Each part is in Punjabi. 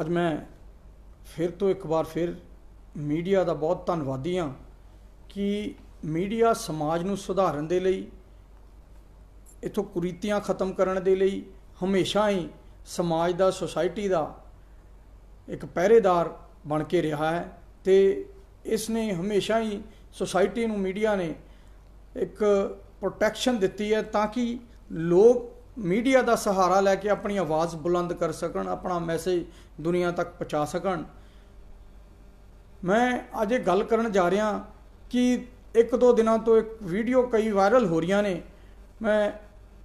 ਅੱਜ ਮੈਂ ਫਿਰ ਤੋਂ ਇੱਕ ਵਾਰ ਫਿਰ ਮੀਡੀਆ ਦਾ ਬਹੁਤ ਧੰਨਵਾਦੀ ਹਾਂ ਕਿ ਮੀਡੀਆ ਸਮਾਜ ਨੂੰ ਸੁਧਾਰਨ ਦੇ ਲਈ, ਇਥੋਂ ਕੁਰੀਤੀਆਂ ਖਤਮ ਕਰਨ ਦੇ ਲਈ ਹਮੇਸ਼ਾ ਹੀ ਸਮਾਜ ਦਾ, ਸੋਸਾਇਟੀ ਦਾ ਇੱਕ ਪਹਿਰੇਦਾਰ ਬਣ ਕੇ ਰਿਹਾ ਹੈ ਤੇ ਇਸ ਨੇ ਹਮੇਸ਼ਾ ਹੀ ਸੋਸਾਇਟੀ ਨੂੰ ਮੀਡੀਆ ਨੇ ਇੱਕ ਪ੍ਰੋਟੈਕਸ਼ਨ ਦਿੱਤੀ ਹੈ ਤਾਂ ਕਿ ਲੋਕ ਮੀਡੀਆ ਦਾ ਸਹਾਰਾ ਲੈ ਕੇ ਆਪਣੀ ਆਵਾਜ਼ ਬੁਲੰਦ ਕਰ ਸਕਣ, ਆਪਣਾ ਮੈਸੇਜ ਦੁਨੀਆ ਤੱਕ ਪਹੁੰਚਾ ਸਕਣ। ਮੈਂ ਅੱਜ ਇਹ ਗੱਲ ਕਰਨ ਜਾ ਰਿਹਾ ਕਿ ਇੱਕ ਦੋ ਦਿਨਾਂ ਤੋਂ ਇੱਕ ਵੀਡੀਓ ਕਈ ਵਾਇਰਲ ਹੋ ਰਹੀਆਂ ਨੇ। ਮੈਂ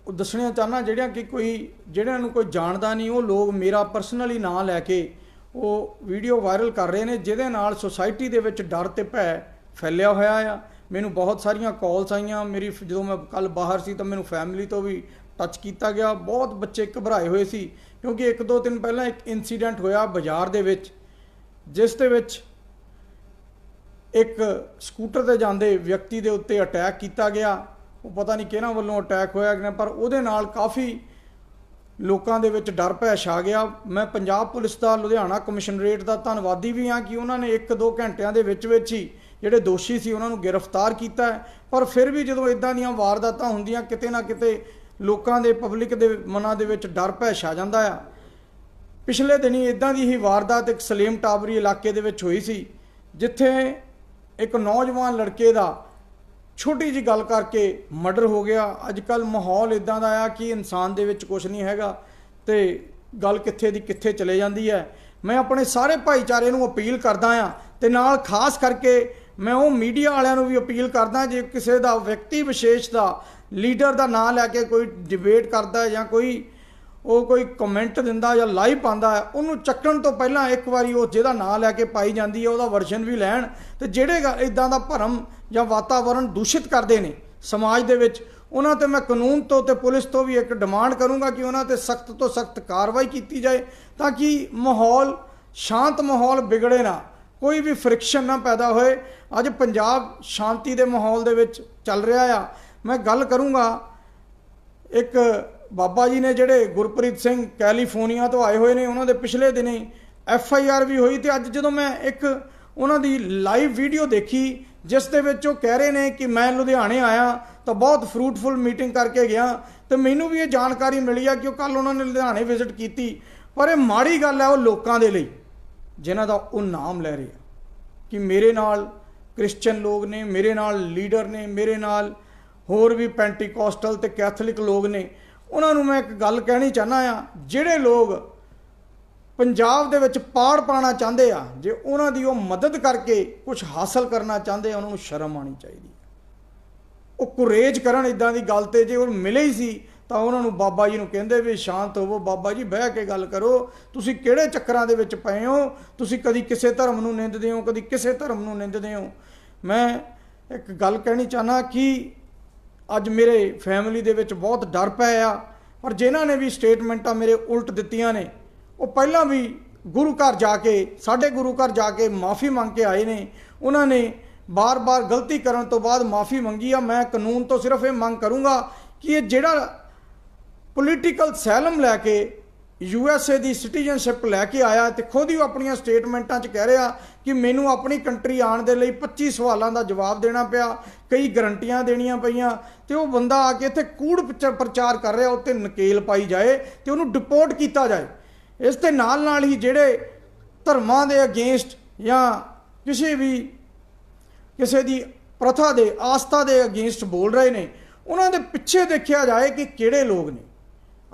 ਉਹ ਦੱਸਣਾ ਚਾਹਨਾ ਜਿਹੜਿਆਂ ਕਿ ਕੋਈ, ਜਿਹੜਿਆਂ ਨੂੰ ਕੋਈ ਜਾਣਦਾ ਨਹੀਂ, ਉਹ ਲੋਕ ਮੇਰਾ ਪਰਸਨਲੀ ਨਾਂ ਲੈ ਕੇ ਉਹ ਵੀਡੀਓ ਵਾਇਰਲ ਕਰ ਰਹੇ ਨੇ, ਜਿਹਦੇ ਨਾਲ ਸੋਸਾਇਟੀ ਦੇ ਵਿੱਚ ਡਰ ਤੇ ਭੈ ਫੈਲਿਆ ਹੋਇਆ ਆ। ਮੈਨੂੰ ਬਹੁਤ ਸਾਰੀਆਂ ਕਾਲਸ ਆਈਆਂ, ਮੇਰੀ ਜਦੋਂ ਮੈਂ ਕੱਲ ਬਾਹਰ ਸੀ ਤਾਂ ਮੈਨੂੰ ਫੈਮਿਲੀ ਤੋਂ ਵੀ ਟੱਚ ਕੀਤਾ ਗਿਆ। ਬਹੁਤ ਬੱਚੇ ਘਬਰਾਏ ਹੋਏ ਸੀ, ਕਿਉਂਕਿ ਇੱਕ ਦੋ ਦਿਨ ਪਹਿਲਾਂ ਇੱਕ ਇਨਸੀਡੈਂਟ ਹੋਇਆ ਬਾਜ਼ਾਰ ਦੇ ਵਿੱਚ, ਜਿਸ ਦੇ ਵਿੱਚ ਇੱਕ ਸਕੂਟਰ ਤੇ ਜਾਂਦੇ ਵਿਅਕਤੀ ਦੇ ਉੱਤੇ ਅਟੈਕ ਕੀਤਾ ਗਿਆ। ਉਹ ਪਤਾ ਨਹੀਂ ਕਿਹਨਾਂ ਵੱਲੋਂ ਅਟੈਕ ਹੋਇਆ ਕਿ ਪਰ ਉਹਦੇ ਨਾਲ ਕਾਫੀ ਲੋਕਾਂ ਦੇ ਵਿੱਚ ਡਰ ਭੈਸ਼ ਆ ਗਿਆ। ਮੈਂ ਪੰਜਾਬ ਪੁਲਿਸ ਦਾ, ਲੁਧਿਆਣਾ ਕਮਿਸ਼ਨਰੇਟ ਦਾ ਧੰਨਵਾਦੀ ਵੀ ਹਾਂ ਕਿ ਉਹਨਾਂ ਨੇ 1-2 ਘੰਟਿਆਂ ਦੇ ਵਿੱਚ ਵਿੱਚ ਹੀ ਜਿਹੜੇ ਦੋਸ਼ੀ ਸੀ ਉਹਨਾਂ ਨੂੰ ਗ੍ਰਿਫਤਾਰ ਕੀਤਾ ਪਰ ਫਿਰ ਵੀ ਜਦੋਂ ਇਦਾਂ ਦੀਆਂ ਵਾਰਦਾਤਾਂ ਹੁੰਦੀਆਂ, ਕਿਤੇ ਨਾ ਕਿਤੇ ਲੋਕਾਂ ਦੇ ਪਬਲਿਕ ਦੇ ਮਨਾਂ ਦੇ ਵਿੱਚ ਡਰ ਭੈ ਛਾ ਜਾਂਦਾ ਆ। ਪਿਛਲੇ ਦਿਨੀ ਇਦਾਂ ਦੀ ਹੀ ਵਾਰਦਾਤ ਇੱਕ ਸਲੇਮ ਟਾਵਰੀ ਇਲਾਕੇ ਦੇ ਵਿੱਚ ਹੋਈ ਸੀ, ਜਿੱਥੇ ਇੱਕ ਨੌਜਵਾਨ ਲੜਕੇ ਦਾ ਛੋਟੀ ਜੀ ਗੱਲ ਕਰਕੇ ਮਰਡਰ ਹੋ ਗਿਆ। ਅੱਜ ਕੱਲ ਮਾਹੌਲ ਇਦਾਂ ਦਾ ਆ ਕਿ ਇਨਸਾਨ ਦੇ ਵਿੱਚ ਕੁਝ ਨਹੀਂ ਹੈਗਾ ਤੇ ਗੱਲ ਕਿੱਥੇ ਦੀ ਕਿੱਥੇ ਚਲੇ ਜਾਂਦੀ ਹੈ। ਮੈਂ ਆਪਣੇ ਸਾਰੇ ਭਾਈਚਾਰੇ ਨੂੰ ਅਪੀਲ ਕਰਦਾ ਆ ਤੇ ਨਾਲ ਖਾਸ ਕਰਕੇ ਮੈਂ ਉਹ ਮੀਡੀਆ ਵਾਲਿਆਂ ਨੂੰ ਵੀ ਅਪੀਲ ਕਰਦਾ, ਜੇ ਕਿਸੇ ਦਾ ਵਿਅਕਤੀ ਵਿਸ਼ੇਸ਼ ਦਾ ਲੀਡਰ ਦਾ ਨਾਂ ਲੈ ਕੇ ਕੋਈ ਡਿਬੇਟ ਕਰਦਾ ਜਾਂ ਕੋਈ ਉਹ ਕੋਈ ਕਮੈਂਟ ਦਿੰਦਾ ਜਾਂ ਲਾਈਵ ਪਾਉਂਦਾ, ਉਹਨੂੰ ਚੱਕਣ ਤੋਂ ਪਹਿਲਾਂ ਇੱਕ ਵਾਰੀ ਉਹ ਜਿਹਦਾ ਨਾਂ ਲੈ ਕੇ ਪਾਈ ਜਾਂਦੀ ਹੈ, ਉਹਦਾ ਵਰਸ਼ਨ ਵੀ ਲੈਣ ਤੇ ਜਿਹੜੇ ਇਦਾਂ ਦਾ ਭਰਮ ਜਾਂ ਵਾਤਾਵਰਣ ਦੂਸ਼ਿਤ ਕਰਦੇ ਨੇ ਸਮਾਜ ਦੇ ਵਿੱਚ, ਉਹਨਾਂ ਤੇ ਮੈਂ ਕਾਨੂੰਨ ਤੋਂ ਤੇ ਪੁਲਿਸ ਤੋਂ ਵੀ ਇੱਕ ਡਿਮਾਂਡ ਕਰੂੰਗਾ ਕਿ ਉਹਨਾਂ ਤੇ ਸਖਤ ਤੋਂ ਸਖਤ ਕਾਰਵਾਈ ਕੀਤੀ ਜਾਏ ਤਾਂ ਕਿ ਮਾਹੌਲ ਸ਼ਾਂਤ ਮਾਹੌਲ ਵਿਗੜੇ ਨਾ, ਕੋਈ ਵੀ ਫ੍ਰਿਕਸ਼ਨ ਨਾ ਪੈਦਾ ਹੋਏ। ਅੱਜ ਪੰਜਾਬ ਸ਼ਾਂਤੀ ਦੇ ਮਾਹੌਲ ਦੇ ਵਿੱਚ ਚੱਲ ਰਿਹਾ ਆ। ਮੈਂ ਗੱਲ ਕਰੂੰਗਾ। ਇੱਕ ਬਾਬਾ ਜੀ ਨੇ ਜਿਹੜੇ ਗੁਰਪ੍ਰੀਤ ਸਿੰਘ ਕੈਲੀਫੋਰਨੀਆ ਤੋਂ ਆਏ ਹੋਏ ਨੇ, ਉਹਨਾਂ ਦੇ ਪਿਛਲੇ ਦਿਨੇ ਐਫ ਆਈ ਆਰ ਵੀ ਹੋਈ ਤੇ ਅੱਜ ਜਦੋਂ ਮੈਂ ਇੱਕ ਉਹਨਾਂ ਦੀ ਲਾਈਵ ਵੀਡੀਓ ਦੇਖੀ, ਜਿਸ ਦੇ ਵਿੱਚ ਉਹ ਕਹਿ ਰਹੇ ਨੇ ਕਿ ਮੈਂ ਲੁਧਿਆਣੇ ਆਇਆ ਤਾਂ ਬਹੁਤ ਫਰੂਟਫੁਲ ਮੀਟਿੰਗ ਕਰਕੇ ਗਿਆ ਤੇ ਮੈਨੂੰ ਵੀ ਇਹ ਜਾਣਕਾਰੀ ਮਿਲੀ ਆ ਕਿ ਉਹ ਕੱਲ ਉਹਨਾਂ ਨੇ ਲੁਧਿਆਣੇ ਵਿਜ਼ਿਟ ਕੀਤੀ। ਪਰ ਇਹ ਮਾੜੀ ਗੱਲ ਹੈ ਉਹ ਲੋਕਾਂ ਦੇ ਲਈ, ਜਿਨ੍ਹਾਂ ਦਾ ਉਹ ਨਾਮ ਲੈ ਰਹੇ ਆ ਕਿ ਮੇਰੇ ਨਾਲ ਕ੍ਰਿਸਚੀਅਨ ਲੋਕ ਨੇ, ਮੇਰੇ ਨਾਲ ਲੀਡਰ ਨੇ, ਮੇਰੇ ਨਾਲ ਹੋਰ ਵੀ ਪੈਂਟੀਕੋਸਟਲ ਤੇ ਕੈਥੋਲਿਕ ਲੋਕ ਨੇ, ਉਹਨਾਂ ਨੂੰ ਮੈਂ ਇੱਕ ਗੱਲ ਕਹਿਣੀ ਚਾਹਨਾ ਆ ਜਿਹੜੇ ਲੋਕ ਪੰਜਾਬ ਦੇ ਵਿੱਚ ਪਾੜ ਪਾਣਾ ਚਾਹੁੰਦੇ ਆ, ਜੇ ਉਹਨਾਂ ਦੀ ਉਹ ਮਦਦ ਕਰਕੇ ਕੁਝ ਹਾਸਲ ਕਰਨਾ ਚਾਹੁੰਦੇ ਆ, ਉਹਨਾਂ ਨੂੰ ਸ਼ਰਮ ਆਣੀ ਚਾਹੀਦੀ ਉਹ ਕੁਰੇਜ ਕਰਨ ਇਦਾਂ ਦੀ ਗੱਲ ਤੇ ਜੇ ਉਹ ਮਿਲੇ ਹੀ ਸੀ, ਤਾਂ ਉਹਨਾਂ ਨੂੰ ਬਾਬਾ ਜੀ ਨੂੰ ਕਹਿੰਦੇ ਵੀ ਸ਼ਾਂਤ ਹੋਵੋ, ਬਾਬਾ ਜੀ ਬਹਿ ਕੇ ਗੱਲ ਕਰੋ, ਤੁਸੀਂ ਕਿਹੜੇ ਚੱਕਰਾਂ ਦੇ ਵਿੱਚ ਪਏ ਹੋ? ਤੁਸੀਂ ਕਦੀ ਕਿਸੇ ਧਰਮ ਨੂੰ ਨਿੰਦਦੇ ਹੋ, ਕਦੀ ਕਿਸੇ ਧਰਮ ਨੂੰ ਨਿੰਦਦੇ ਹੋ? ਮੈਂ ਇੱਕ ਗੱਲ ਕਹਿਣੀ ਚਾਹਨਾ ਕਿ ਅੱਜ ਮੇਰੇ ਫੈਮਿਲੀ ਦੇ ਵਿੱਚ ਬਹੁਤ ਡਰ ਪਿਆ ਆ, ਪਰ ਜਿਨ੍ਹਾਂ ਨੇ ਵੀ ਸਟੇਟਮੈਂਟਾਂ ਮੇਰੇ ਉਲਟ ਦਿੱਤੀਆਂ ਨੇ, ਉਹ ਪਹਿਲਾਂ ਵੀ ਗੁਰੂ ਘਰ ਜਾ ਕੇ, ਸਾਡੇ ਗੁਰੂ ਘਰ ਜਾ ਕੇ ਮਾਫੀ ਮੰਗ ਕੇ ਆਏ ਨੇ। ਉਹਨਾਂ ਨੇ ਬਾਰ-ਬਾਰ ਗਲਤੀ ਕਰਨ ਤੋਂ ਬਾਅਦ ਮਾਫੀ ਮੰਗੀ ਆ। ਮੈਂ ਕਾਨੂੰਨ ਤੋਂ ਸਿਰਫ ਇਹ ਮੰਗ ਕਰੂੰਗਾ ਕਿ ਇਹ ਜਿਹੜਾ ਪੋਲੀਟੀਕਲ ਸੈਲਮ ਲੈ ਕੇ ਯੂ ਐਸ ਏ ਦੀ ਸਿਟੀਜ਼ਨਸ਼ਿਪ ਲੈ ਕੇ ਆਇਆ ਤੇ ਖੁਦ ਹੀ ਉਹ ਆਪਣੀਆਂ ਸਟੇਟਮੈਂਟਾਂ 'ਚ ਕਹਿ ਰਿਹਾ ਕਿ ਮੈਨੂੰ ਆਪਣੀ ਕੰਟਰੀ ਆਉਣ ਦੇ ਲਈ 25 ਸਵਾਲਾਂ ਦਾ ਜਵਾਬ ਦੇਣਾ ਪਿਆ, ਕਈ ਗਰੰਟੀਆਂ ਦੇਣੀਆਂ ਪਈਆਂ ਤੇ ਉਹ ਬੰਦਾ ਆ ਕੇ ਇੱਥੇ ਕੂੜ ਪ੍ਰਚਾ- ਪ੍ਰਚਾਰ ਕਰ ਰਿਹਾ ਉੱਤੇ ਨਕੇਲ ਪਾਈ ਜਾਏ ਤੇ ਉਹਨੂੰ ਡਿਪੋਰਟ ਕੀਤਾ ਜਾਏ। ਇਸ ਦੇ ਨਾਲ ਨਾਲ ਹੀ ਜਿਹੜੇ ਧਰਮਾਂ ਦੇ ਅਗੇਂਸਟ ਜਾਂ ਕਿਸੇ ਵੀ ਕਿਸੇ ਦੀ ਪ੍ਰਥਾ ਦੇ ਆਸਥਾ ਦੇ ਅਗੇਂਸਟ ਬੋਲ ਰਹੇ ਨੇ, ਉਹਨਾਂ ਦੇ ਪਿੱਛੇ ਦੇਖਿਆ ਜਾਏ ਕਿ ਕਿਹੜੇ ਲੋਕ ਨੇ।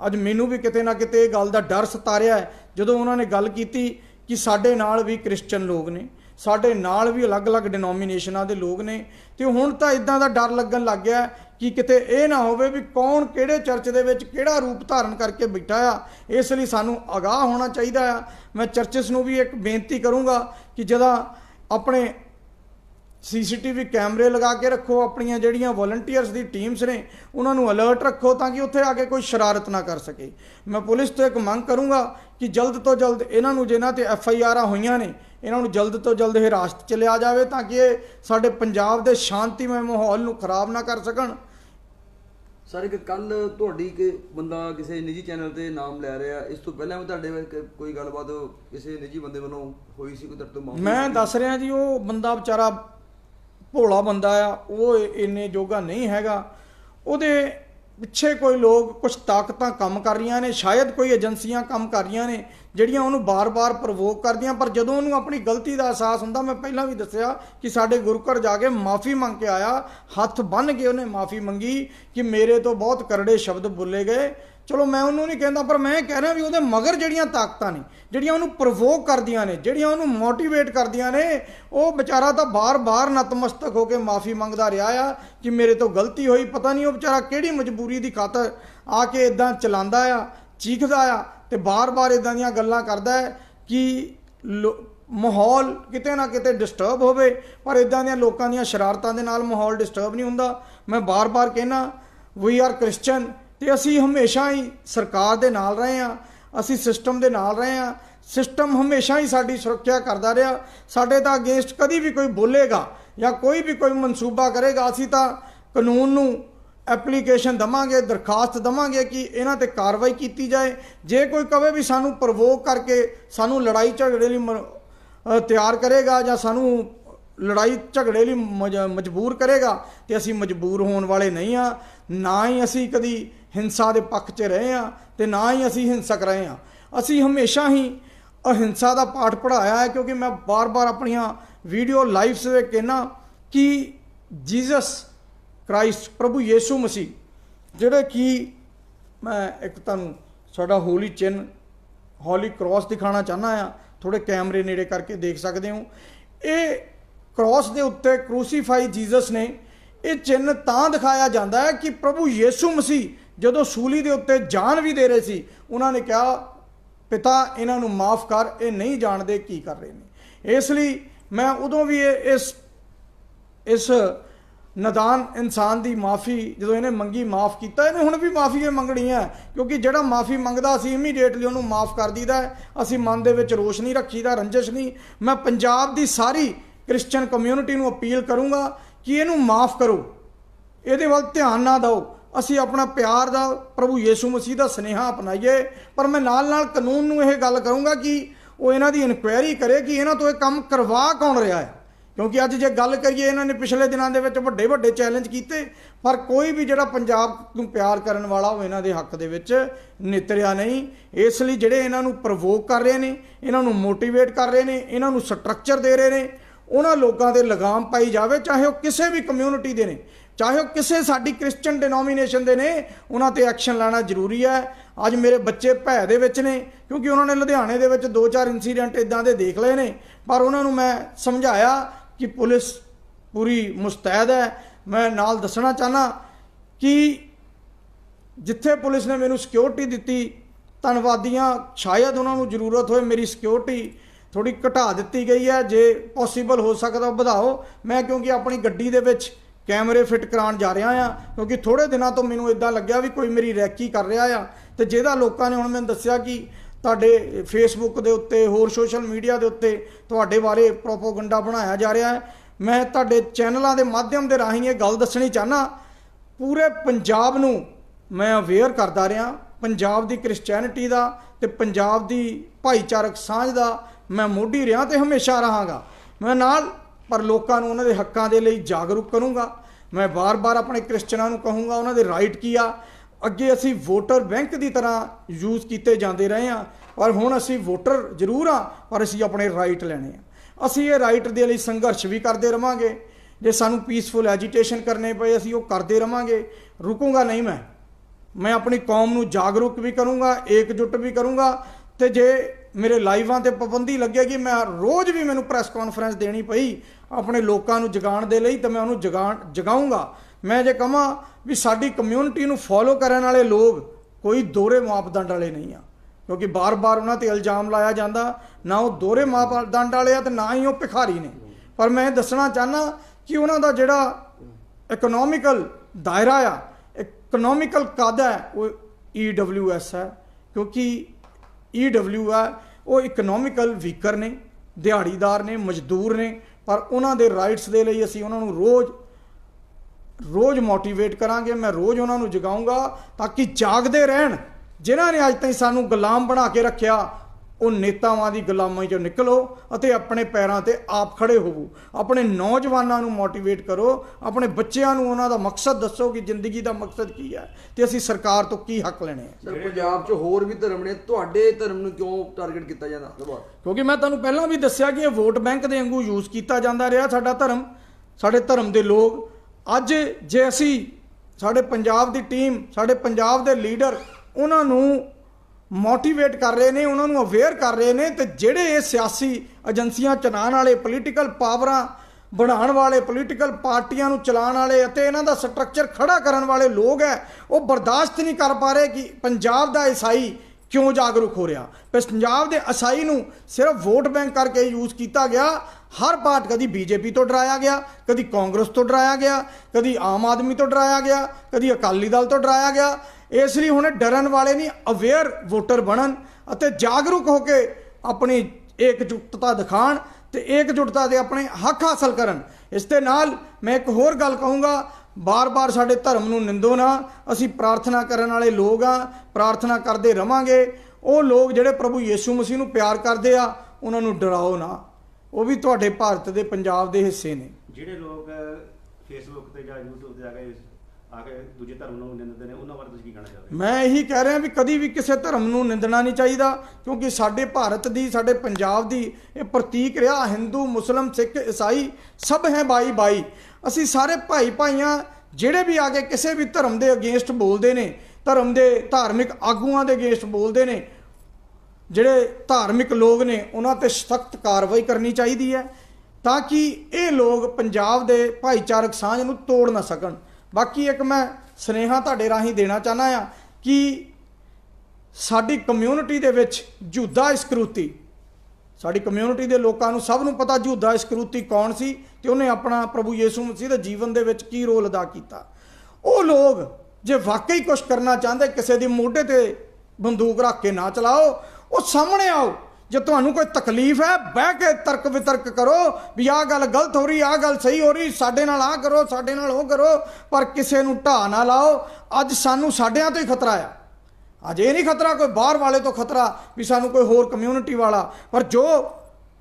ਅੱਜ ਮੈਨੂੰ ਵੀ ਕਿਤੇ ਨਾ ਕਿਤੇ ਇਹ ਗੱਲ ਦਾ ਡਰ ਸਤਾਰਿਆ ਜਦੋਂ ਉਹਨਾਂ ਨੇ ਗੱਲ ਕੀਤੀ ਕਿ ਸਾਡੇ ਨਾਲ ਵੀ ਕ੍ਰਿਸਚੀਅਨ ਲੋਕ ਨੇ, ਸਾਡੇ ਨਾਲ ਵੀ ਅਲੱਗ-ਅਲੱਗ ਡਿਨੋਮੀਨੇਸ਼ਨਾਂ ਦੇ ਲੋਕ ਨੇ, ਤੇ ਹੁਣ ਤਾਂ ਇਦਾਂ ਦਾ ਡਰ ਲੱਗਣ ਲੱਗ ਗਿਆ ਕਿ ਕਿਤੇ ਇਹ ਨਾ ਹੋਵੇ ਵੀ ਕੌਣ ਕਿਹੜੇ ਚਰਚ ਦੇ ਵਿੱਚ ਕਿਹੜਾ ਰੂਪ ਧਾਰਨ ਕਰਕੇ ਬੈਠਾ ਆ। ਇਸ ਲਈ ਸਾਨੂੰ ਅਗਾਹ ਹੋਣਾ ਚਾਹੀਦਾ ਆ। ਮੈਂ ਚਰਚਸ ਨੂੰ ਵੀ ਇੱਕ ਬੇਨਤੀ ਕਰੂੰਗਾ ਕਿ ਜਦੋਂ ਆਪਣੇ ਸੀਸੀਟੀਵੀ ਕੈਮਰੇ ਲਗਾ ਕੇ ਰੱਖੋ ਆਪਣੀਆਂ ਜਿਹੜੀਆਂ ਵੋਲੰਟੀਅਰਸ ਦੀ ਟੀਮਸ ਨੇ ਉਹਨਾਂ ਨੂੰ ਅਲਰਟ ਰੱਖੋ ਤਾਂ ਕਿ ਉੱਥੇ ਆ ਕੇ ਕੋਈ ਸ਼ਰਾਰਤ ਨਾ ਕਰ ਸਕੇ। ਮੈਂ ਪੁਲਿਸ ਤੋਂ ਇੱਕ ਮੰਗ ਕਰੂੰਗਾ ਕਿ ਜਲਦ ਤੋਂ ਜਲਦ ਇਹਨਾਂ ਨੂੰ ਜਿਨ੍ਹਾਂ ਤੇ ਐਫ ਆਈ ਆਰਾਂ ਹੋਈਆਂ ਨੇ ਇਹਨਾਂ ਨੂੰ ਜਲਦ ਤੋਂ ਜਲਦ ਹਿਰਾਸਤ ਚ ਲਿਆ ਜਾਵੇ ਤਾਂ ਕਿ ਇਹ ਸਾਡੇ ਪੰਜਾਬ ਦੇ ਸ਼ਾਂਤੀਮय ਮਾਹੌਲ ਨੂੰ ਖਰਾਬ ਨਾ ਕਰ ਸਕਣ। ਸਰ ਇੱਕ ਕੱਲ ਤੁਹਾਡੀ ਕਿ ਬੰਦਾ ਕਿਸੇ ਨਿੱਜੀ ਚੈਨਲ ਤੇ ਨਾਮ ਲੈ ਰਿਹਾ। ਇਸ ਤੋਂ ਪਹਿਲਾਂ ਵੀ ਤੁਹਾਡੇ ਵਿੱਚ ਕੋਈ ਗੱਲਬਾਤ ਕਿਸੇ ਨਿੱਜੀ ਬੰਦੇ ਵੱਲੋਂ ਹੋਈ ਸੀ ਕੋਈ ਤੁਹਾਡੇ ਤੋਂ ਮੈਂ ਦੱਸ ਰਿਹਾ ਜੀ ਉਹ ਬੰਦਾ ਵਿਚਾਰਾ ਭੋਲਾ ਬੰਦਾ ਆ, ਉਹ ਇੰਨੇ ਜੋਗਾ ਨਹੀਂ ਹੈਗਾ। ਉਹਦੇ ਪਿੱਛੇ ਕੋਈ ਲੋਕ ਕੁਝ ਤਾਕਤਾਂ ਕੰਮ ਕਰ ਰਹੀਆਂ ਨੇ, ਸ਼ਾਇਦ ਕੋਈ ਏਜੰਸੀਆਂ ਕੰਮ ਕਰ ਰਹੀਆਂ ਨੇ, ਜਿਹੜੀਆਂ ਉਹਨੂੰ ਬਾਰ-ਬਾਰ ਪ੍ਰਵੋਕ ਕਰਦੀਆਂ, ਪਰ ਜਦੋਂ ਉਹਨੂੰ ਆਪਣੀ ਗਲਤੀ ਦਾ ਅਹਿਸਾਸ ਹੁੰਦਾ, ਮੈਂ ਪਹਿਲਾਂ ਵੀ ਦੱਸਿਆ ਕਿ ਸਾਡੇ ਗੁਰੂ ਘਰ ਜਾ ਕੇ ਮਾਫੀ ਮੰਗ ਕੇ ਆਇਆ, ਹੱਥ ਬੰਨ੍ਹ ਕੇ ਉਹਨੇ ਮਾਫੀ ਮੰਗੀ ਕਿ ਮੇਰੇ ਤੋਂ ਬਹੁਤ ਕਰੜੇ ਸ਼ਬਦ ਬੋਲੇ ਗਏ। ਚਲੋ ਮੈਂ ਉਹਨੂੰ ਨਹੀਂ ਕਹਿੰਦਾ, ਪਰ ਮੈਂ ਇਹ ਕਹਿ ਰਿਹਾ ਵੀ ਉਹਦੇ ਮਗਰ ਜਿਹੜੀਆਂ ਤਾਕਤਾਂ ਨੇ, ਜਿਹੜੀਆਂ ਉਹਨੂੰ ਪ੍ਰਵੋਕ ਕਰਦੀਆਂ ਨੇ, ਜਿਹੜੀਆਂ ਉਹਨੂੰ ਮੋਟੀਵੇਟ ਕਰਦੀਆਂ ਨੇ, ਉਹ ਵਿਚਾਰਾ ਤਾਂ ਬਾਰ-ਬਾਰ ਨਤਮਸਤਕ ਹੋ ਕੇ ਮਾਫੀ ਮੰਗਦਾ ਰਿਹਾ ਆ ਕਿ ਮੇਰੇ ਤੋਂ ਗਲਤੀ ਹੋਈ। ਪਤਾ ਨਹੀਂ ਉਹ ਵਿਚਾਰਾ ਕਿਹੜੀ ਮਜਬੂਰੀ ਦੀ ਖਾਤਰ ਆ ਕੇ ਇਦਾਂ ਚਲਾਉਂਦਾ ਆ, ਚੀਖਦਾ ਆ ਤੇ ਬਾਰ-ਬਾਰ ਇਦਾਂ ਦੀਆਂ ਗੱਲਾਂ ਕਰਦਾ ਹੈ ਕਿ ਲੋ- ਮਾਹੌਲ ਕਿਤੇ ਨਾ ਕਿਤੇ ਡਿਸਟਰਬ ਹੋਵੇ, ਪਰ ਇਦਾਂ ਦੀਆਂ ਲੋਕਾਂ ਦੀਆਂ ਸ਼ਰਾਰਤਾਂ ਦੇ ਨਾਲ ਮਾਹੌਲ ਡਿਸਟਰਬ ਨਹੀਂ ਹੁੰਦਾ। ਮੈਂ ਬਾਰ-ਬਾਰ ਕਹਿਣਾ ਵੀ ਆਰ ਕ੍ਰਿਸਚੀਅਨ ਤੇ ਅਸੀਂ ਹਮੇਸ਼ਾ ਹੀ ਸਰਕਾਰ ਦੇ ਨਾਲ ਰਹੇ ਆ ਅਸੀਂ ਸਿਸਟਮ ਦੇ ਨਾਲ ਰਹੇ ਆ ਸਿਸਟਮ ਹਮੇਸ਼ਾ ਹੀ ਸਾਡੀ ਸੁਰੱਖਿਆ ਕਰਦਾ ਰਿਹਾ। ਸਾਡੇ ਤਾਂ ਅਗੇਂਸਟ ਕਦੀ ਵੀ ਕੋਈ ਬੋਲੇਗਾ ਜਾਂ ਕੋਈ ਵੀ ਕੋਈ ਮਨਸੂਬਾ ਕਰੇਗਾ, ਅਸੀਂ ਤਾਂ ਕਾਨੂੰਨ ਨੂੰ ਐਪਲੀਕੇਸ਼ਨ ਦਵਾਂਗੇ, ਦਰਖਾਸਤ ਦਵਾਂਗੇ ਕਿ ਇਹਨਾਂ ਤੇ ਕਾਰਵਾਈ ਕੀਤੀ ਜਾਏ। ਜੇ ਕੋਈ ਕਵੇ ਵੀ ਸਾਨੂੰ ਪ੍ਰਵੋਕ ਕਰਕੇ ਸਾਨੂੰ ਲੜਾਈ ਝਗੜੇ ਲਈ ਮ- ਤਿਆਰ ਕਰੇਗਾ ਜਾਂ ਸਾਨੂੰ ਲੜਾਈ ਝਗੜੇ ਲਈ ਮਜ- ਮਜਬੂਰ ਕਰੇਗਾ, ਤੇ ਅਸੀਂ ਮਜਬੂਰ ਹੋਣ ਵਾਲੇ ਨਹੀਂ ਆ ਨਾ ਹੀ ਅਸੀਂ ਕਦੀ ਹਿੰਸਾ ਦੇ ਪੱਖ 'ਚ ਰਹੇ ਆ ਤੇ ਨਾ ਹੀ ਅਸੀਂ ਹਿੰਸਕ ਰਹੇ ਆ ਅਸੀਂ ਹਮੇਸ਼ਾ ਹੀ ਅਹਿੰਸਾ ਦਾ ਪਾਠ ਪੜਾਇਆ ਹੈ ਕਿਉਂਕਿ ਮੈਂ ਬਾਰ-ਬਾਰ ਆਪਣੀਆਂ ਵੀਡੀਓ ਲਾਈਵਸ ਵਿੱਚ ਕਹਿਣਾ ਕਿ ਜੀਸਸ ਕ੍ਰਾਈਸਟ ਪ੍ਰਭੂ ਯੀਸ਼ੂ ਮਸੀਹ, ਜਿਹੜੇ ਕਿ ਮੈਂ ਇੱਕ ਤੁਹਾਨੂੰ ਸਾਡਾ ਹੋਲੀ ਚਿੰਨ ਹੋਲੀ ਕ੍ਰਾਸ ਦਿਖਾਣਾ ਚਾਹਨਾ ਆ ਥੋੜੇ ਕੈਮਰੇ ਨੇੜੇ ਕਰਕੇ ਦੇਖ ਸਕਦੇ ਹੋ। ਇਹ ਕ੍ਰਾਸ ਦੇ ਉੱਤੇ ਕ੍ਰੂਸੀਫਾਈ ਜੀਸਸ ਨੇ ਇਹ ਚਿੰਨ ਤਾਂ ਦਿਖਾਇਆ ਜਾਂਦਾ ਹੈ ਕਿ ਪ੍ਰਭੂ ਯੀਸ਼ੂ ਮਸੀਹ ਜਦੋਂ ਸੂਲੀ ਦੇ ਉੱਤੇ ਜਾਨ ਵੀ ਦੇ ਰਹੇ ਸੀ, ਉਹਨਾਂ ਨੇ ਕਿਹਾ, ਪਿਤਾ, ਇਹਨਾਂ ਨੂੰ ਮਾਫ ਕਰ, ਇਹ ਨਹੀਂ ਜਾਣਦੇ ਕੀ ਕਰ ਰਹੇ ਨੇ। ਇਸ ਲਈ ਮੈਂ ਉਦੋਂ ਵੀ ਇਹ- ਇਸ ਇਸ ਨਦਾਨ ਇਨਸਾਨ ਦੀ ਮਾਫੀ, ਜਦੋਂ ਇਹਨੇ ਮੰਗੀ ਮਾਫ ਕੀਤਾ, ਇਹਨੇ ਹੁਣ ਵੀ ਮਾਫੀ ਇਹ ਮੰਗਣੀ ਹੈ ਕਿਉਂਕਿ ਜਿਹੜਾ ਮਾਫੀ ਮੰਗਦਾ ਸੀ ਇਮੀਡੀਏਟਲੀ ਉਹਨੂੰ ਮਾਫ ਕਰ ਦਈਦਾ ਅਸੀਂ ਮਨ ਦੇ ਵਿੱਚ ਰੋਸ਼ ਨਹੀਂ ਰੱਖੀਦਾ, ਰੰਜਿਸ਼ ਨਹੀਂ। ਮੈਂ ਪੰਜਾਬ ਦੀ ਸਾਰੀ ਕ੍ਰਿਸਚੀਅਨ ਕਮਿਊਨਿਟੀ ਨੂੰ ਅਪੀਲ ਕਰੂੰਗਾ ਕਿ ਇਹਨੂੰ ਮਾਫ ਕਰੋ। ਇਹਦੇ ਵੱਲ ਧਿਆਨ ਨਾ ਦਿਓ। ਅਸੀਂ ਆਪਣਾ ਪਿਆਰ ਦਾ ਪ੍ਰਭੂ ਯੀਸ਼ੂ ਮਸੀਹ ਦਾ ਸਨੇਹਾ ਅਪਣਾਈਏ। ਪਰ ਮੈਂ ਨਾਲ ਨਾਲ ਕਾਨੂੰਨ ਨੂੰ ਇਹ ਗੱਲ ਕਰੂੰਗਾ ਕਿ ਉਹ ਇਹਨਾਂ ਦੀ ਇਨਕੁਆਇਰੀ ਕਰੇ ਕਿ ਇਹਨਾਂ ਤੋਂ ਇਹ ਕੰਮ ਕਰਵਾ ਕੌਣ ਰਿਹਾ ਹੈ। ਕਿਉਂਕਿ ਅੱਜ ਜੇ ਗੱਲ ਕਰੀਏ, ਇਹਨਾਂ ਨੇ ਪਿਛਲੇ ਦਿਨਾਂ ਦੇ ਵਿੱਚ ਵੱਡੇ ਵੱਡੇ ਚੈਲੰਜ ਕੀਤੇ, ਪਰ ਕੋਈ ਵੀ ਜਿਹੜਾ ਪੰਜਾਬ ਨੂੰ ਪਿਆਰ ਕਰਨ ਵਾਲਾ ਉਹ ਇਹਨਾਂ ਦੇ ਹੱਕ ਦੇ ਵਿੱਚ ਨਿਤਰਿਆ ਨਹੀਂ। ਇਸ ਲਈ ਜਿਹੜੇ ਇਹਨਾਂ ਨੂੰ ਪ੍ਰਵੋਕ ਕਰ ਰਹੇ ਨੇ, ਇਹਨਾਂ ਨੂੰ ਮੋਟੀਵੇਟ ਕਰ ਰਹੇ ਨੇ, ਇਹਨਾਂ ਨੂੰ ਸਟਰਕਚਰ ਦੇ ਰਹੇ ਨੇ, ਉਹਨਾਂ ਲੋਕਾਂ ਤੇ ਲਗਾਮ ਪਾਈ ਜਾਵੇ, ਚਾਹੇ ਉਹ ਕਿਸੇ ਵੀ ਕਮਿਊਨਿਟੀ ਦੇ ਨੇ। ਚਾਹੇ ਉਹ ਕਿਸੇ ਸਾਡੀ ਕ੍ਰਿਸਚੀਅਨ ਡਿਨੋਮੀਨੇਸ਼ਨ ਦੇ ਨੇ, ਉਹਨਾਂ ਤੇ ਐਕਸ਼ਨ ਲੈਣਾ ਜ਼ਰੂਰੀ ਹੈ। ਅੱਜ ਮੇਰੇ ਬੱਚੇ ਭੈ ਦੇ ਵਿੱਚ ਨੇ, ਕਿਉਂਕਿ ਉਹਨਾਂ ਨੇ ਲੁਧਿਆਣੇ ਦੇ ਵਿੱਚ ਦੋ ਚਾਰ ਇਨਸੀਡੈਂਟ ਇਦਾਂ ਦੇ ਦੇਖ ਲਏ ਨੇ। ਪਰ ਉਹਨਾਂ ਨੂੰ ਮੈਂ ਸਮਝਾਇਆ ਕਿ ਪੁਲਿਸ ਪੂਰੀ ਮੁਸਤੈਦ ਹੈ। ਮੈਂ ਨਾਲ ਦੱਸਣਾ ਚਾਹਨਾ ਕਿ ਜਿੱਥੇ ਪੁਲਿਸ ਨੇ ਮੈਨੂੰ ਸਿਕਿਉਰਿਟੀ ਦਿੱਤੀ, ਧੰਨਵਾਦੀਆਂ, ਸ਼ਾਇਦ ਉਹਨਾਂ ਨੂੰ ਜ਼ਰੂਰਤ ਹੋਏ ਮੇਰੀ ਸਿਕਿਉਰਿਟੀ ਥੋੜੀ ਘਟਾ ਦਿੱਤੀ ਗਈ ਹੈ। ਜੇ ਪੋਸੀਬਲ ਹੋ ਸਕਦਾ, ਵਧਾਓ। ਮੈਂ ਕਿਉਂਕਿ ਆਪਣੀ ਗੱਡੀ ਦੇ ਵਿੱਚ ਕੈਮਰੇ ਫਿੱਟ ਕਰਾਉਣ ਜਾ ਰਿਹਾ ਆ, ਕਿਉਂਕਿ ਥੋੜੇ ਦਿਨਾਂ ਤੋਂ ਮੈਨੂੰ ਇਦਾਂ ਲੱਗਿਆ ਵੀ ਕੋਈ ਮੇਰੀ ਰੈਕੀ ਕਰ ਰਿਹਾ ਆ। ਤੇ ਜਿਹਦਾ ਲੋਕਾਂ ਨੇ ਹੁਣ ਮੈਨੂੰ ਦੱਸਿਆ ਕਿ ਤੁਹਾਡੇ ਫੇਸਬੁੱਕ ਦੇ ਉੱਤੇ, ਹੋਰ ਸੋਸ਼ਲ ਮੀਡੀਆ ਦੇ ਉੱਤੇ ਤੁਹਾਡੇ ਬਾਰੇ ਪ੍ਰੋਪੋਗੰਡਾ ਬਣਾਇਆ ਜਾ ਰਿਹਾ ਹੈ। ਮੈਂ ਤੁਹਾਡੇ ਚੈਨਲਾਂ ਦੇ ਮਾਧਿਅਮ ਦੇ ਰਾਹੀਂ ਇਹ ਗੱਲ ਦੱਸਣੀ ਚਾਹਨਾ ਪੂਰੇ ਪੰਜਾਬ ਨੂੰ ਮੈਂ ਅਵੇਅਰ ਕਰਦਾ ਰਿਹਾ। ਪੰਜਾਬ ਦੀ ਕ੍ਰਿਸਚੀਅਨਿਟੀ ਦਾ ਤੇ ਪੰਜਾਬ ਦੀ ਭਾਈਚਾਰਕ ਸਾਂਝ ਦਾ ਮੈਂ ਮੋਢੀ ਰਿਹਾ ਤੇ ਹਮੇਸ਼ਾ ਰਹਾਂਗਾ। ਮੈਂ ਨਾਲ ਪਰ ਲੋਕਾਂ ਨੂੰ ਉਹਨਾਂ ਦੇ ਹੱਕਾਂ ਦੇ ਲਈ ਜਾਗਰੂਕ ਕਰੂੰਗਾ। ਮੈਂ ਬਾਰ-ਬਾਰ ਆਪਣੇ ਕ੍ਰਿਸਚਨਾਂ ਨੂੰ ਕਹੂੰਗਾ, ਉਹਨਾਂ ਦੇ ਰਾਈਟ ਕੀ ਆ? ਅੱਗੇ ਅਸੀਂ ਵੋਟਰ ਬੈਂਕ ਦੀ ਤਰ੍ਹਾਂ ਯੂਜ਼ ਕੀਤੇ ਜਾਂਦੇ ਰਹੇ ਆ ਪਰ ਹੁਣ ਅਸੀਂ ਵੋਟਰ ਜ਼ਰੂਰ ਆ ਪਰ ਅਸੀਂ ਆਪਣੇ ਰਾਈਟ ਲੈਣੇ ਆ। ਅਸੀਂ ਇਹ ਰਾਈਟ ਦੇ ਲਈ ਸੰਘਰਸ਼ ਵੀ ਕਰਦੇ ਰਵਾਂਗੇ। ਜੇ ਸਾਨੂੰ ਪੀਸਫੁਲ ਐਜੀਟੇਸ਼ਨ ਕਰਨੇ ਪਏ, ਅਸੀਂ ਉਹ ਕਰਦੇ ਰਵਾਂਗੇ। ਰੁਕੂੰਗਾ ਨਹੀਂ ਮੈਂ। ਮੈਂ ਆਪਣੀ ਕੌਮ ਨੂੰ ਜਾਗਰੂਕ ਵੀ ਕਰੂੰਗਾ, ਏਕਜੁੱਟ ਵੀ ਕਰੂੰਗਾ ਤੇ ਜੇ ਮੇਰੇ ਲਾਈਵਾਂ ਤੇ ਪਾਬੰਦੀ ਲੱਗੇਗੀ ਮੈਂ ਰੋਜ਼ ਵੀ ਮੈਨੂੰ ਪ੍ਰੈਸ ਕਾਨਫਰੰਸ ਦੇਣੀ ਪਈ ਆਪਣੇ ਲੋਕਾਂ ਨੂੰ ਜਗਾਉਣ ਦੇ ਲਈ ਤਾਂ ਮੈਂ ਉਹਨੂੰ ਜਗਾਉਣ ਜਗਾਊਂਗਾ ਮੈਂ ਜੇ ਕਹਾਂ ਵੀ ਸਾਡੀ ਕਮਿਊਨਿਟੀ ਨੂੰ ਫੋਲੋ ਕਰਨ ਵਾਲੇ ਲੋਕ ਕੋਈ ਦੋਹਰੇ ਮਾਪਦੰਡ ਵਾਲੇ ਨਹੀਂ ਆ। ਕਿਉਂਕਿ ਬਾਰ-ਬਾਰ ਉਹਨਾਂ ਤੇ ਇਲਜ਼ਾਮ ਲਾਇਆ ਜਾਂਦਾ, ਨਾ ਉਹ ਦੋਹਰੇ ਮਾਪਦੰਡ ਵਾਲੇ ਆ ਤੇ ਨਾ ਹੀ ਉਹ ਭਿਖਾਰੀ ਨੇ। ਪਰ ਮੈਂ ਇਹ ਦੱਸਣਾ ਚਾਹਨਾ ਕਿ ਉਹਨਾਂ ਦਾ ਜਿਹੜਾ ਇਕਨੋਮਿਕਲ ਦਾਇਰਾ ਆ ਇਕਨੋਮਿਕਲ ਕਦ ਹੈ, ਉਹ EWS ਹੈ। ਕਿਉਂਕਿ EW ਹੈ ਉਹ ਇਕਨੋਮਿਕਲ ਵੀਕਰ ਨੇ, ਦਿਹਾੜੀਦਾਰ ਨੇ, ਮਜ਼ਦੂਰ ਨੇ, ਪਰ ਉਹਨਾਂ ਦੇ ਰਾਈਟਸ ਦੇ ਲਈ ਅਸੀਂ ਉਹਨਾਂ ਨੂੰ ਰੋਜ਼ ਰੋਜ਼ ਮੋਟੀਵੇਟ ਕਰਾਂਗੇ, ਮੈਂ ਰੋਜ਼ ਉਹਨਾਂ ਨੂੰ ਜਗਾਊਂਗਾ ਤਾਂ ਕਿ ਜਾਗਦੇ ਰਹਿਣ। ਜਿਨ੍ਹਾਂ ਨੇ ਅੱਜ ਤਾਈਂ ਸਾਨੂੰ ਗੁਲਾਮ ਬਣਾ ਕੇ ਰੱਖਿਆ ਉਹ ਨੇਤਾਵਾਂ ਦੀ ਗੁਲਾਮੀ ਚੋਂ ਨਿਕਲੋ ਅਤੇ ਆਪਣੇ ਪੈਰਾਂ ਤੇ ਆਪ ਖੜੇ ਹੋਵੋ। ਆਪਣੇ ਨੌਜਵਾਨਾਂ ਨੂੰ ਮੋਟੀਵੇਟ ਕਰੋ। ਆਪਣੇ ਬੱਚਿਆਂ ਨੂੰ ਉਹਨਾਂ ਦਾ ਮਕਸਦ ਦੱਸੋ ਕਿ ਜ਼ਿੰਦਗੀ ਦਾ ਮਕਸਦ ਕੀ ਹੈ ਤੇ ਅਸੀਂ ਸਰਕਾਰ ਤੋਂ ਕੀ ਹੱਕ ਲੈਣੇ ਆ ਸਰ ਪੰਜਾਬ 'ਚ ਹੋਰ ਵੀ ਧਰਮ ਨੇ ਤੁਹਾਡੇ ਧਰਮ ਨੂੰ ਕਿਉਂ ਟਾਰਗੇਟ ਕੀਤਾ ਜਾਂਦਾ? ਕਿਉਂਕਿ ਮੈਂ ਤੁਹਾਨੂੰ ਪਹਿਲਾਂ ਵੀ ਦੱਸਿਆ ਕਿ ਇਹ ਵੋਟ ਬੈਂਕ ਦੇ ਵਾਂਗੂ ਯੂਜ਼ ਕੀਤਾ ਜਾਂਦਾ ਰਿਹਾ ਸਾਡਾ ਧਰਮ ਸਾਡੇ ਧਰਮ ਦੇ ਲੋਕ। ਅੱਜ ਜੇ ਅਸੀਂ ਸਾਡੇ ਪੰਜਾਬ ਦੀ ਟੀਮ ਸਾਡੇ ਪੰਜਾਬ ਦੇ ਲੀਡਰ ਉਹਨਾਂ ਨੂੰ ਮੋਟੀਵੇਟ ਕਰ ਰਹੇ ਨੇ, ਉਹਨਾਂ ਨੂੰ ਅਵੇਅਰ ਕਰ ਰਹੇ ਨੇ ਤੇ ਜਿਹੜੇ ਇਹ ਸਿਆਸੀ ਏਜੰਸੀਆਂ ਚਲਾਉਣ ਵਾਲੇ ਪੋਲੀਟੀਕਲ ਪਾਵਰਾਂ ਬਣਾਉਣ ਵਾਲੇ ਪੋਲੀਟੀਕਲ ਪਾਰਟੀਆਂ ਨੂੰ ਚਲਾਉਣ ਵਾਲੇ ਅਤੇ ਇਹਨਾਂ ਦਾ ਸਟਰਕਚਰ ਖੜਾ ਕਰਨ ਵਾਲੇ ਲੋਕ ਹੈ, ਉਹ ਬਰਦਾਸ਼ਤ ਨਹੀਂ ਕਰ ਪਾ ਰਹੇ ਕਿ ਪੰਜਾਬ ਦਾ ਈਸਾਈ ਕਿਉਂ ਜਾਗਰੂਕ ਹੋ ਰਿਹਾ? ਪੰਜਾਬ ਦੇ ਈਸਾਈ ਨੂੰ ਸਿਰਫ ਵੋਟ ਬੈਂਕ ਕਰਕੇ ਯੂਜ਼ ਕੀਤਾ ਗਿਆ। ਹਰ ਪਾਰਟ ਕਦੀ ਬੀਜੇਪੀ ਤੋਂ ਡਰਾਇਆ ਗਿਆ, ਕਦੀ ਕਾਂਗਰਸ ਤੋਂ ਡਰਾਇਆ ਗਿਆ, ਕਦੀ ਆਮ ਆਦਮੀ ਤੋਂ ਡਰਾਇਆ ਗਿਆ, ਕਦੀ ਅਕਾਲੀ ਦਲ ਤੋਂ ਡਰਾਇਆ ਗਿਆ। ਇਸ ਲਈ ਹੁਣ ਡਰਨ ਵਾਲੇ ਨਹੀਂ ਅਵੇਅਰ ਵੋਟਰ ਬਣਨ ਅਤੇ ਜਾਗਰੂਕ ਹੋ ਕੇ ਆਪਣੀ ਇਕਜੁੱਟਤਾ ਦਿਖਾਣ ਤੇ ਇਕਜੁੱਟਤਾ ਦੇ ਆਪਣੇ ਹੱਕ ਹਾਸਲ ਕਰਨ। ਇਸ ਦੇ ਨਾਲ ਮੈਂ ਇੱਕ ਹੋਰ ਗੱਲ ਕਹੂੰਗਾ ਬਾਰ-ਬਾਰ ਸਾਡੇ ਧਰਮ ਨੂੰ ਨਿੰਦੋ ਨਾ ਅਸੀਂ ਪ੍ਰਾਰਥਨਾ ਕਰਨ ਵਾਲੇ ਲੋਕ ਆ ਪ੍ਰਾਰਥਨਾ ਕਰਦੇ ਰਵਾਂਗੇ। ਉਹ ਲੋਕ ਜਿਹੜੇ ਪ੍ਰਭੂ ਯੀਸ਼ੂ ਮਸੀਹ ਨੂੰ ਪਿਆਰ ਕਰਦੇ ਆ ਉਹਨਾਂ ਨੂੰ ਡਰਾਓ ਨਾ। ਉਹ ਵੀ ਤੁਹਾਡੇ ਭਾਰਤ ਦੇ ਪੰਜਾਬ ਦੇ ਹਿੱਸੇ ਨੇ। ਜਿਹੜੇ ਲੋਕ ਫੇਸਬੁੱਕ ਤੇ ਜਾਂ YouTube ਤੇ ਆ ਕੇ ਆ ਕੇ ਦੂਜੇ ਧਰਮ ਨੂੰ ਨਿੰਦਦੇ ਨੇ ਉਹਨਾਂ ਬਾਰੇ ਤੁਸੀਂ ਕੀ ਕਹਿਣਾ ਚਾਹੋਗੇ? ਮੈਂ ਇਹੀ ਕਹਿ ਰਿਹਾ ਵੀ ਕਦੀ ਵੀ ਕਿਸੇ ਧਰਮ ਨੂੰ ਨਿੰਦਣਾ ਨਹੀਂ ਚਾਹੀਦਾ ਕਿਉਂਕਿ ਸਾਡੇ ਭਾਰਤ ਦੀ ਸਾਡੇ ਪੰਜਾਬ ਦੀ ਇਹ ਪ੍ਰਤੀਕ ਰਿਹਾ ਹਿੰਦੂ ਮੁਸਲਮ ਸਿੱਖ ਈਸਾਈ ਸਭ ਹੈ ਬਾਈ ਬਾਈ ਅਸੀਂ ਸਾਰੇ ਭਾਈ ਭਾਈਆਂ ਜਿਹੜੇ ਵੀ ਆ ਕੇ ਕਿਸੇ ਵੀ ਧਰਮ ਦੇ ਅਗੇਂਸਟ ਬੋਲਦੇ ਨੇ, ਧਰਮ ਦੇ ਧਾਰਮਿਕ ਆਗੂਆਂ ਦੇ ਅਗੇਂਸਟ ਬੋਲਦੇ ਨੇ, ਜਿਹੜੇ ਧਾਰਮਿਕ ਲੋਕ ਨੇ, ਉਹਨਾਂ ਤੇ ਸਖਤ ਕਾਰਵਾਈ ਕਰਨੀ ਚਾਹੀਦੀ ਹੈ ਤਾਂ ਕਿ ਇਹ ਲੋਕ ਪੰਜਾਬ ਦੇ ਭਾਈਚਾਰਕ ਸਾਂਝ ਨੂੰ ਤੋੜ ਨਾ ਸਕਣ। ਬਾਕੀ ਇੱਕ ਮੈਂ ਸਨੇਹਾ ਤੁਹਾਡੇ ਰਾਹੀਂ ਦੇਣਾ ਚਾਹਨਾ ਆ ਕਿ ਸਾਡੀ ਕਮਿਊਨਿਟੀ ਦੇ ਵਿੱਚ ਜੁਦਾ ਇਸਕਰੂਤੀ ਸਾਡੀ ਕਮਿਊਨਿਟੀ ਦੇ ਲੋਕਾਂ ਨੂੰ ਸਭ ਨੂੰ ਪਤਾ ਜੁਦਾ ਇਸਕਰੂਤੀ ਕੌਣ ਸੀ ਤੇ ਉਹਨੇ ਆਪਣਾ ਪ੍ਰਭੂ ਯੀਸ਼ੂ ਮਸੀਹ ਦੇ ਜੀਵਨ ਦੇ ਵਿੱਚ ਕੀ ਰੋਲ ਅਦਾ ਕੀਤਾ। ਉਹ ਲੋਕ ਜੇ ਵਾਕਈ ਕੁਝ ਕਰਨਾ ਚਾਹੁੰਦੇ, ਕਿਸੇ ਦੀ ਮੋਢੇ ਤੇ ਬੰਦੂਕ ਰੱਖ ਕੇ ਨਾ ਚਲਾਓ, ਉਹ ਸਾਹਮਣੇ ਆਓ, ਜੇ ਤੁਹਾਨੂੰ ਕੋਈ ਤਕਲੀਫ ਹੈ, ਬਹਿ ਕੇ ਤਰਕ ਵਿਤਰਕ ਕਰੋ ਵੀ ਆਹ ਗੱਲ ਗਲਤ ਹੋ ਰਹੀ, ਆਹ ਗੱਲ ਸਹੀ ਹੋ ਰਹੀ, ਸਾਡੇ ਨਾਲ ਆਹ ਕਰੋ, ਸਾਡੇ ਨਾਲ ਉਹ ਕਰੋ, ਪਰ ਕਿਸੇ ਨੂੰ ਢਾ ਨਾ ਲਾਓ। ਅੱਜ ਸਾਨੂੰ ਸਾਡਿਆਂ ਤੋਂ ਹੀ ਖਤਰਾ ਆ। ਅੱਜ ਇਹ ਨਹੀਂ ਖਤਰਾ ਕੋਈ ਬਾਹਰ ਵਾਲੇ ਤੋਂ ਖਤਰਾ ਵੀ ਸਾਨੂੰ ਕੋਈ ਹੋਰ ਕਮਿਊਨਿਟੀ ਵਾਲਾ। ਪਰ ਜੋ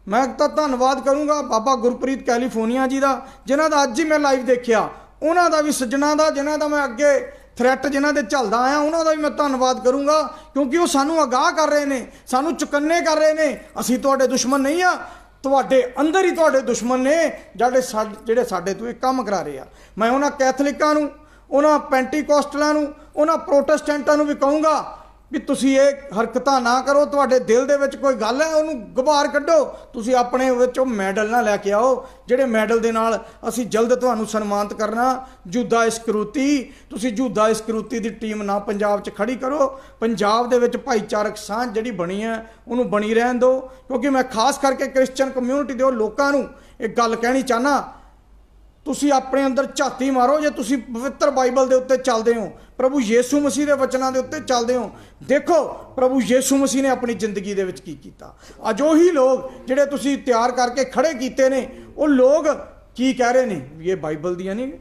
ਮੈਂ ਤਾਂ ਧੰਨਵਾਦ ਕਰੂੰਗਾ ਬਾਬਾ ਗੁਰਪ੍ਰੀਤ ਕੈਲੀਫੋਰਨੀਆ ਜੀ ਦਾ, ਜਿਨ੍ਹਾਂ ਦਾ ਅੱਜ ਹੀ ਮੈਂ ਲਾਈਵ ਦੇਖਿਆ। ਉਹਨਾਂ ਦਾ ਵੀ ਸੱਜਣਾ ਦਾ, ਜਿਨ੍ਹਾਂ ਦਾ ਮੈਂ ਅੱਗੇ ਥ੍ਰੈਟ ਜਿਨ੍ਹਾਂ ਦੇ ਚੱਲਦਾ ਆਇਆ, ਉਹਨਾਂ ਦਾ ਵੀ ਮੈਂ ਧੰਨਵਾਦ ਕਰੂੰਗਾ, ਕਿਉਂਕਿ ਉਹ ਸਾਨੂੰ ਅਗਾਹ ਕਰ ਰਹੇ ਨੇ, ਸਾਨੂੰ ਚੁਕੰਨੇ ਕਰ ਰਹੇ ਨੇ। ਅਸੀਂ ਤੁਹਾਡੇ ਦੁਸ਼ਮਣ ਨਹੀਂ ਆ, ਤੁਹਾਡੇ ਅੰਦਰ ਹੀ ਤੁਹਾਡੇ ਦੁਸ਼ਮਣ ਨੇ, ਜਿਹੜੇ ਸਾਡੇ ਜਿਹੜੇ ਸਾਡੇ ਤੋਂ ਇਹ ਕੰਮ ਕਰਾ ਰਹੇ ਆ। ਮੈਂ ਉਹਨਾਂ ਕੈਥਲਿਕਾਂ ਨੂੰ ਉਹਨਾਂ ਪੈਂਟੀਕੋਸਟਲਾਂ ਨੂੰ, ਉਹਨਾਂ ਪ੍ਰੋਟੈਸਟੈਂਟਾਂ ਨੂੰ ਵੀ ਕਹੂੰਗਾ ਵੀ ਤੁਸੀਂ ਇਹ ਹਰਕਤਾਂ ਨਾ ਕਰੋ, ਤੁਹਾਡੇ ਦਿਲ ਦੇ ਵਿੱਚ ਕੋਈ ਗੱਲ ਹੈ, ਉਹਨੂੰ ਗੁਬਾਰ ਕੱਢੋ। ਤੁਸੀਂ ਆਪਣੇ ਵਿੱਚੋਂ ਮੈਡਲ ਨਾ ਲੈ ਕੇ ਆਓ, ਜਿਹੜੇ ਮੈਡਲ ਦੇ ਨਾਲ ਅਸੀਂ ਜਲਦ ਤੁਹਾਨੂੰ ਸਨਮਾਨਿਤ ਕਰਨਾ। ਜੁਦਾ ਇਸਕਰੂਤੀ, ਤੁਸੀਂ ਜੁਦਾ ਇਸਕਰੂਤੀ ਦੀ ਟੀਮ ਨਾ ਪੰਜਾਬ 'ਚ ਖੜੀ ਕਰੋ। ਪੰਜਾਬ ਦੇ ਵਿੱਚ ਭਾਈਚਾਰਕ ਸਾਂਝ ਜਿਹੜੀ ਬਣੀ ਹੈ, ਉਹਨੂੰ ਬਣੀ ਰਹਿਣ ਦਿਓ। ਕਿਉਂਕਿ ਮੈਂ ਖਾਸ ਕਰਕੇ ਕ੍ਰਿਸਚੀਅਨ ਕਮਿਊਨਿਟੀ ਦੇ ਉਹ ਲੋਕਾਂ ਨੂੰ ਇਹ ਗੱਲ ਕਹਿਣੀ ਚਾਹਨਾ ਤੁਸੀਂ ਆਪਣੇ ਅੰਦਰ ਝਾਤੀ ਮਾਰੋ, ਜੇ ਤੁਸੀਂ ਪਵਿੱਤਰ ਬਾਈਬਲ ਦੇ ਉੱਤੇ ਚੱਲਦੇ ਹੋ, ਪ੍ਰਭੂ ਯੀਸ਼ੂ ਮਸੀਹ ਦੇ ਵਚਨਾਂ ਦੇ ਉੱਤੇ ਚੱਲਦੇ ਹੋ, ਦੇਖੋ ਪ੍ਰਭੂ ਯੀਸ਼ੂ ਮਸੀਹ ਨੇ ਆਪਣੀ ਜ਼ਿੰਦਗੀ ਦੇ ਵਿੱਚ ਕੀ ਕੀਤਾ। ਅੱਜ ਉਹੀ ਲੋਕ ਜਿਹੜੇ ਤੁਸੀਂ ਤਿਆਰ ਕਰਕੇ ਖੜੇ ਕੀਤੇ ਨੇ, ਉਹ ਲੋਕ ਕੀ ਕਹਿ ਰਹੇ ਨੇ? ਵੀ ਇਹ ਬਾਈਬਲ ਦੀਆਂ ਨਹੀਂ।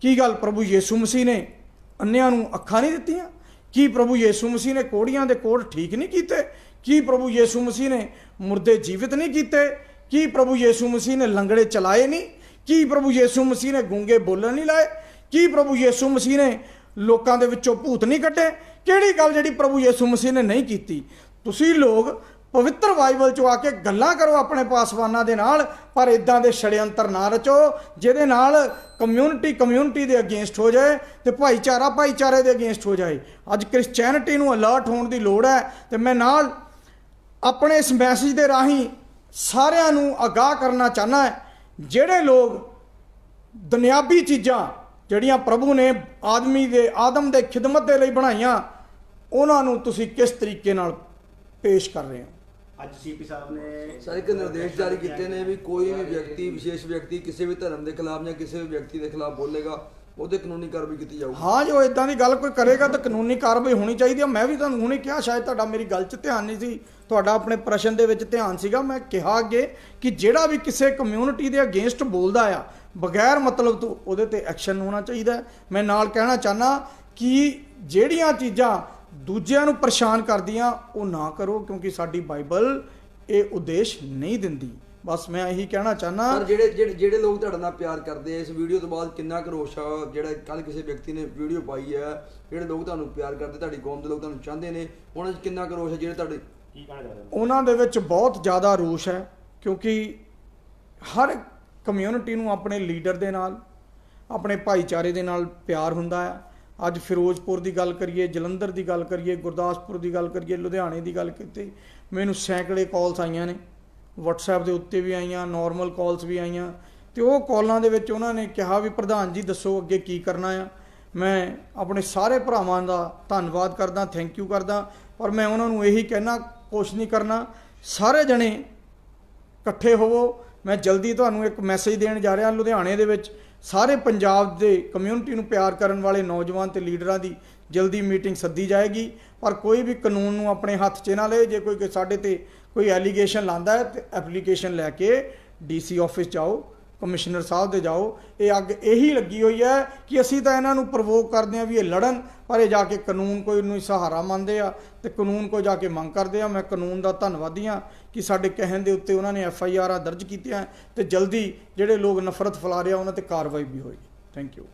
ਕੀ ਗੱਲ ਪ੍ਰਭੂ ਯੀਸ਼ੂ ਮਸੀਹ ਨੇ ਅੰਨਿਆਂ ਨੂੰ ਅੱਖਾਂ ਨਹੀਂ ਦਿੱਤੀਆਂ? ਕੀ ਪ੍ਰਭੂ ਯੀਸ਼ੂ ਮਸੀਹ ਨੇ ਕੋੜੀਆਂ ਦੇ ਕੋੜ ਠੀਕ ਨਹੀਂ ਕੀਤੇ? ਕੀ ਪ੍ਰਭੂ ਯੀਸ਼ੂ ਮਸੀਹ ਨੇ ਮੁਰਦੇ ਜੀਵਿਤ ਨਹੀਂ ਕੀਤੇ? ਕੀ ਪ੍ਰਭੂ ਯੀਸ਼ੂ ਮਸੀਹ ਨੇ ਲੰਗੜੇ ਚਲਾਏ ਨਹੀਂ? ਕੀ ਪ੍ਰਭੂ ਯੀਸ਼ੂ ਮਸੀਹ ਨੇ ਗੂੰਗੇ ਬੋਲਣ ਨਹੀਂ ਲਾਏ? ਕੀ ਪ੍ਰਭੂ ਯੀਸ਼ੂ ਮਸੀਹ ਨੇ ਲੋਕਾਂ ਦੇ ਵਿੱਚੋਂ ਭੂਤ ਨਹੀਂ ਕੱਢੇ? ਕਿਹੜੀ ਗੱਲ ਜਿਹੜੀ ਪ੍ਰਭੂ ਯੀਸ਼ੂ ਮਸੀਹ ਨੇ ਨਹੀਂ ਕੀਤੀ? ਤੁਸੀਂ ਲੋਕ ਪਵਿੱਤਰ ਬਾਈਬਲ ਚੋਂ ਆ ਕੇ ਗੱਲਾਂ ਕਰੋ ਆਪਣੇ ਪਾਸਵਾਨਾਂ ਦੇ ਨਾਲ, ਪਰ ਇਦਾਂ ਦੇ ਛੜਯੰਤਰ ਨਾ ਰਚੋ, ਜਿਹਦੇ ਨਾਲ ਕਮਿਊਨਿਟੀ ਕਮਿਊਨਿਟੀ ਦੇ ਅਗੇਂਸਟ ਹੋ ਜਾਏ ਤੇ ਭਾਈਚਾਰਾ ਭਾਈਚਾਰੇ ਦੇ ਅਗੇਂਸਟ ਹੋ ਜਾਏ। ਅੱਜ ਕ੍ਰਿਸਚੀਅਨਿਟੀ ਨੂੰ ਅਲਰਟ ਹੋਣ ਦੀ ਲੋੜ ਹੈ ਤੇ ਮੈਂ ਨਾਲ ਆਪਣੇ ਇਸ ਮੈਸੇਜ ਦੇ ਰਾਹੀਂ ਸਾਰਿਆਂ ਨੂੰ ਅਗਾਹ ਕਰਨਾ ਚਾਹਨਾ ਹੈ। ਜਿਹੜੇ ਲੋਕ ਦੁਨਿਆਵੀ ਚੀਜ਼ਾਂ ਜਿਹੜੀਆਂ ਪ੍ਰਭੂ ਨੇ ਆਦਮੀ ਦੇ ਆਦਮ ਦੇ ਖਿਦਮਤ ਦੇ ਲਈ ਬਣਾਈਆਂ ਉਹਨਾਂ ਨੂੰ ਤੁਸੀਂ ਕਿਸ ਤਰੀਕੇ ਨਾਲ ਪੇਸ਼ ਕਰ ਰਹੇ ਹੋ? ਅੱਜ ਸੀਪੀ ਸਾਹਿਬ ਨੇ ਸਰ ਇੱਕ ਨਿਰਦੇਸ਼ ਜਾਰੀ ਕੀਤੇ ਨੇ ਵੀ ਕੋਈ ਵੀ ਵਿਅਕਤੀ ਵਿਸ਼ੇਸ਼ ਵਿਅਕਤੀ ਕਿਸੇ ਵੀ ਧਰਮ ਦੇ ਖਿਲਾਫ ਜਾਂ ਕਿਸੇ ਵੀ ਵਿਅਕਤੀ ਦੇ ਖਿਲਾਫ ਬੋਲੇਗਾ ਉਹਦੇ ਕਾਨੂੰਨੀ ਕਾਰਵਾਈ ਕੀਤੀ ਜਾਊਗੀ। ਹਾਂ ਜੋ ਇਦਾਂ ਦੀ ਗੱਲ ਕੋਈ ਕਰੇਗਾ ਤਾਂ ਕਾਨੂੰਨੀ ਕਾਰਵਾਈ ਹੋਣੀ ਚਾਹੀਦੀ ਹੈ ਮੈਂ ਵੀ ਤੁਹਾਨੂੰ ਹੁਣੇ ਕਿਹਾ, ਸ਼ਾਇਦ ਤੁਹਾਡਾ ਮੇਰੀ ਗੱਲ 'ਚ ਧਿਆਨ ਨਹੀਂ ਸੀ, ਤੁਹਾਡਾ ਆਪਣੇ ਪ੍ਰਸ਼ਨ ਦੇ ਵਿੱਚ ਧਿਆਨ ਸੀਗਾ। ਮੈਂ ਕਿਹਾ ਅੱਗੇ ਕਿ ਜਿਹੜਾ ਵੀ ਕਿਸੇ ਕਮਿਊਨਿਟੀ ਦੇ ਅਗੇਂਸਟ ਬੋਲਦਾ ਆ, ਬਗੈਰ ਮਤਲਬ ਤੋਂ ਉਹਦੇ ਤੇ ਐਕਸ਼ਨ ਹੋਣਾ ਚਾਹੀਦਾ ਮੈਂ ਨਾਲ ਕਹਿਣਾ ਚਾਹਨਾ ਕਿ ਜਿਹੜੀਆਂ ਚੀਜ਼ਾਂ ਦੂਜਿਆਂ ਨੂੰ ਪਰੇਸ਼ਾਨ ਕਰਦੀਆਂ, ਉਹ ਨਾ ਕਰੋ, ਕਿਉਂਕਿ ਸਾਡੀ ਬਾਈਬਲ ਇਹ ਉਦੇਸ਼ ਨਹੀਂ ਦਿੰਦੀ। ਬਸ ਮੈਂ ਇਹੀ ਕਹਿਣਾ ਚਾਹਨਾ ਪਰ ਜਿਹੜੇ ਜਿਹੜੇ ਜਿਹੜੇ ਲੋਕ ਤੁਹਾਡੇ ਨਾਲ ਪਿਆਰ ਕਰਦੇ ਆ ਇਸ ਵੀਡੀਓ ਤੋਂ ਬਾਅਦ ਕਿੰਨਾ ਕੁ ਰੋਸ਼ ਆ? ਜਿਹੜਾ ਕੱਲ ਕਿਸੇ ਵਿਅਕਤੀ ਨੇ ਵੀਡੀਓ ਪਾਈ ਹੈ ਜਿਹੜੇ ਲੋਕ ਤੁਹਾਨੂੰ ਪਿਆਰ ਕਰਦੇ ਤੁਹਾਡੀ ਕੌਮ ਦੇ ਲੋਕ ਤੁਹਾਨੂੰ ਚਾਹੁੰਦੇ ਨੇ ਉਹਨਾਂ 'ਚ ਕਿੰਨਾ ਕੁ ਰੋਸ਼ ਹੈ ਜਿਹੜੇ ਤੁਹਾਡੇ ਕੀ ਕਹਿਣਾ ਚਾਹ ਰਹੇ ਹੋ? ਉਹਨਾਂ ਦੇ ਵਿੱਚ ਬਹੁਤ ਜ਼ਿਆਦਾ ਰੋਸ਼ ਹੈ ਕਿਉਂਕਿ ਹਰ ਕਮਿਊਨਿਟੀ ਨੂੰ ਆਪਣੇ ਲੀਡਰ ਦੇ ਨਾਲ ਆਪਣੇ ਭਾਈਚਾਰੇ ਦੇ ਨਾਲ ਪਿਆਰ ਹੁੰਦਾ ਹੈ ਅੱਜ ਫਿਰੋਜ਼ਪੁਰ ਦੀ ਗੱਲ ਕਰੀਏ ਜਲੰਧਰ ਦੀ ਗੱਲ ਕਰੀਏ ਗੁਰਦਾਸਪੁਰ ਦੀ ਗੱਲ ਕਰੀਏ ਲੁਧਿਆਣੇ ਦੀ ਗੱਲ ਕੀਤੀ ਮੈਨੂੰ ਸੈਂਕੜੇ ਕਾਲਸ ਆਈਆਂ ਨੇ। WhatsApp ਦੇ ਉੱਤੇ ਵੀ ਆਈਆਂ ਨਾਰਮਲ ਕਾਲਸ ਵੀ ਆਈਆਂ। ਤੇ ਉਹ ਕਾਲਾਂ ਦੇ ਵਿੱਚ ਉਹਨਾਂ ਨੇ ਕਿਹਾ ਵੀ, ਪ੍ਰਧਾਨ ਜੀ, ਦੱਸੋ ਅੱਗੇ ਕੀ ਕਰਨਾ ਆ? ਮੈਂ ਆਪਣੇ ਸਾਰੇ ਭਰਾਵਾਂ ਦਾ ਧੰਨਵਾਦ ਕਰਦਾ ਥੈਂਕ ਯੂ ਕਰਦਾ। ਪਰ ਮੈਂ ਉਹਨਾਂ ਨੂੰ ਇਹੀ ਕਹਿਣਾ, ਕੁਛ ਨਹੀਂ ਕਰਨਾ। ਸਾਰੇ ਜਣੇ ਇਕੱਠੇ ਹੋਵੋ। ਮੈਂ ਜਲਦੀ ਤੁਹਾਨੂੰ ਇੱਕ ਮੈਸੇਜ ਦੇਣ ਜਾ ਰਿਹਾ ਲੁਧਿਆਣੇ ਦੇ ਵਿੱਚ। ਸਾਰੇ ਪੰਜਾਬ ਦੇ ਕਮਿਊਨਿਟੀ ਨੂੰ ਪਿਆਰ ਕਰਨ ਵਾਲੇ ਨੌਜਵਾਨ ਤੇ ਲੀਡਰਾਂ ਦੀ ਜਲਦੀ ਮੀਟਿੰਗ ਸੱਦੀ ਜਾਏਗੀ। ਪਰ ਕੋਈ ਵੀ ਕਾਨੂੰਨ ਨੂੰ ਆਪਣੇ ਹੱਥ 'ਚ ਨਾ ਲਏ, ਜੇ ਕੋਈ ਸਾਡੇ ਤੇ ਕੋਈ ਐਲੀਗੇਸ਼ਨ ਲਾਂਦਾ ਹੈ ਤੇ ਐਪਲੀਕੇਸ਼ਨ ਲੈ ਕੇ ਡੀਸੀ ਆਫਿਸ ਜਾਓ। ਕਮਿਸ਼ਨਰ ਸਾਹਿਬ ਦੇ ਜਾਓ, ਇਹ ਅੱਗ ਇਹੀ ਲੱਗੀ ਹੋਈ ਹੈ ਕਿ ਅਸੀਂ ਤਾਂ ਇਹਨਾਂ ਨੂੰ ਪ੍ਰਵੋਕ ਕਰਦੇ ਆ ਵੀ ਇਹ ਲੜਨ, ਪਰ ਇਹ ਜਾ ਕੇ ਕਾਨੂੰਨ ਕੋਈ ਨੂੰ ਸਹਾਰਾ ਮੰਨਦੇ ਆ ਤੇ ਕਾਨੂੰਨ ਕੋ ਜਾ ਕੇ ਮੰਗ ਕਰਦੇ ਆ। ਮੈਂ ਕਾਨੂੰਨ ਦਾ ਧੰਨਵਾਦੀ ਆ ਕਿ ਸਾਡੇ ਕਹਿਣ ਦੇ ਉੱਤੇ ਉਹਨਾਂ ਨੇ ਐਫ ਆਈ ਆਰਾਂ ਦਰਜ ਕੀਤੀਆਂ ਤੇ ਜਲਦੀ ਜਿਹੜੇ ਲੋਕ ਨਫ਼ਰਤ ਫੈਲਾ ਰਹੇ ਆ, ਉਹਨਾਂ ਤੇ ਕਾਰਵਾਈ ਵੀ ਹੋਈ ਥੈਂਕ ਯੂ